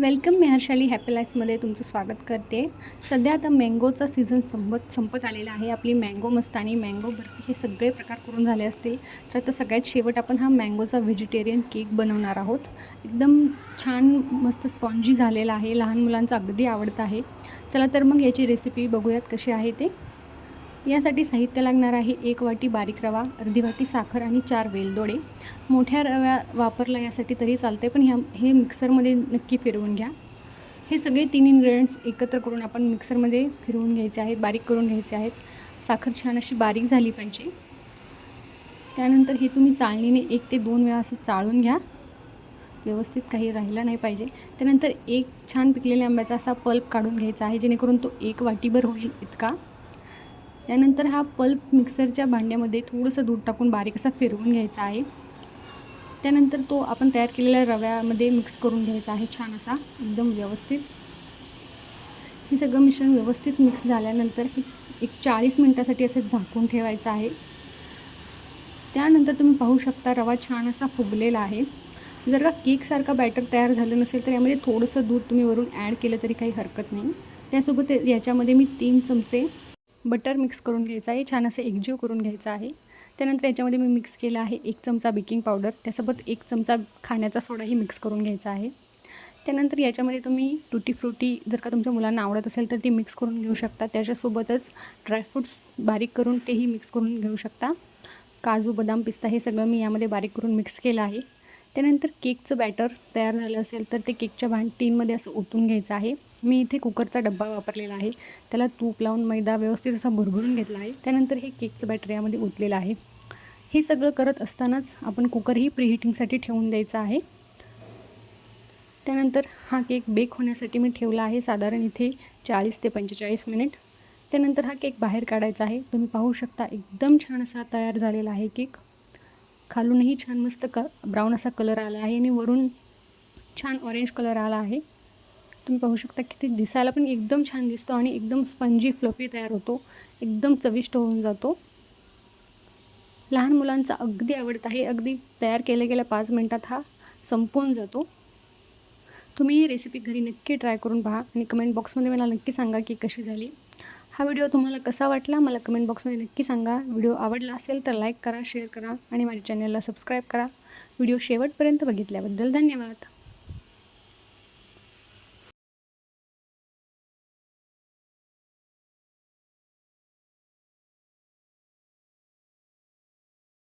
Welcome मी Harshali happy लाईफमध्ये तुमचं स्वागत करते. सध्या आता मँगोचा सीझन संपत संपत आलेला आहे. आपली मँगो मस्तानी मँगो बर्फी हे सगळे प्रकार करून झाले असतील. तर आता सगळ्यात शेवट आपण हा मँगोचा व्हेजिटेरियन केक बनवणार आहोत. एकदम छान मस्त स्पॉन्जी झालेला आहे. लहान मुलांचा अगदी आवडतं आहे. चला तर मग याची रेसिपी बघूयात कशी आहे ते. यासाठी साहित्य लागणार आहे एक वाटी बारीक रवा अर्धी वाटी साखर आणि चार वेलदोडे मोठ्या रव्या वापरला यासाठी तरी चालते पण ह्या हे मिक्सरमध्ये नक्की फिरवून घ्या. हे सगळे तीन इन्ग्रेडियंट्स एकत्र करून आपण मिक्सरमध्ये फिरवून घ्यायचे आहेत बारीक करून घ्यायचे आहेत. साखर छान अशी बारीक झाली पाहिजे. त्यानंतर हे तुम्ही चाळणीने एक ते दोन वेळा असं चाळून घ्या. व्यवस्थित काही राहिला नाही पाहिजे. त्यानंतर एक छान पिकलेल्या आंब्याचा असा पल्प काढून घ्यायचा आहे जेणेकरून तो एक वाटीभर होईल इतका. त्यानंतर हा पल्प मिक्सरच्या भांड्यामध्ये थोडंसं दूध टाकून बारीक असा फिरवून घ्यायचा आहे. त्यानंतर तो आपण तयार केलेल्या रव्यामध्ये मिक्स करून घ्यायचा आहे छान असा एकदम व्यवस्थित. हे सगळं मिश्रण व्यवस्थित मिक्स झाल्यानंतर हे एक चाळीस मिनटासाठी असं झाकून ठेवायचं आहे. त्यानंतर तुम्ही पाहू शकता रवा छान असा फुगलेला आहे. जर का केकसारखा बॅटर तयार झालं नसेल तर यामध्ये थोडंसं दूध तुम्ही वरून ॲड केलं तरी काही हरकत नाही. त्यासोबत याच्यामध्ये मी तीन चमचे बटर मिक्स करून घ्यायचं आहे. छान असं एकजीव करून घ्यायचं आहे. त्यानंतर याच्यामध्ये मी मिक्स केलं आहे एक चमचा बेकिंग पावडर. त्यासोबत एक चमचा खाण्याचा सोडाही मिक्स करून घ्यायचा आहे. त्यानंतर याच्यामध्ये तुम्ही टुटी फ्रुटी जर का तुमच्या मुलांना आवडत असेल तर ती मिक्स करून घेऊ शकता. त्याच्यासोबतच ड्रायफ्रूट्स बारीक करून तेही मिक्स करून घेऊ शकता. काजू बदाम पिस्ता हे सगळं मी यामध्ये बारीक करून मिक्स केलं आहे. त्यानंतर केकचं बॅटर तयार झालं असेल तर ते केकच्या भांड टीनमध्ये असं ओतून घ्यायचं आहे. मी इथे कुकरचा डब्बा वापरलेला आहे. त्याला तूप लावून मैदा व्यवस्थित असा भरभरून घेतला आहे. त्यानंतर हे केकचं बॅटर यामध्ये ओतलेलं आहे. हे सगळं करत असतानाच आपण कुकरही प्रीहिटिंगसाठी ठेवून द्यायचा आहे. त्यानंतर हा केक बेक होण्यासाठी मी ठेवला आहे. साधारण इथे चाळीस ते पंचेचाळीस मिनिट. त्यानंतर हा केक बाहेर काढायचा आहे. तुम्ही पाहू शकता एकदम छान असा तयार झालेला आहे केक. खालूनही छान मस्त क ब्राऊन असा कलर आला आहे आणि वरून छान ऑरेंज कलर आला आहे. तुम्ही पाहू शकता की ते दिसायला पण एकदम छान दिसतो आणि एकदम स्पंजी फ्लफी तयार होतो. एकदम चविष्ट होऊन जातो. लहान मुलांचा अगदी आवडत आहे अगदी तयार केल्या गेल्या पाच मिनटात हा संपून जातो. तुम्ही ही रेसिपी घरी नक्की ट्राय करून पहा आणि कमेंट बॉक्समध्ये मला नक्की सांगा की कशी झाली. हा व्हिडिओ तुम्हाला कसा वाटला मला कमेंट बॉक्समध्ये नक्की सांगा. व्हिडिओ आवडला असेल तर लाईक करा शेअर करा आणि माझ्या चॅनलला सबस्क्राईब करा. व्हिडिओ शेवटपर्यंत बघितल्याबद्दल धन्यवाद.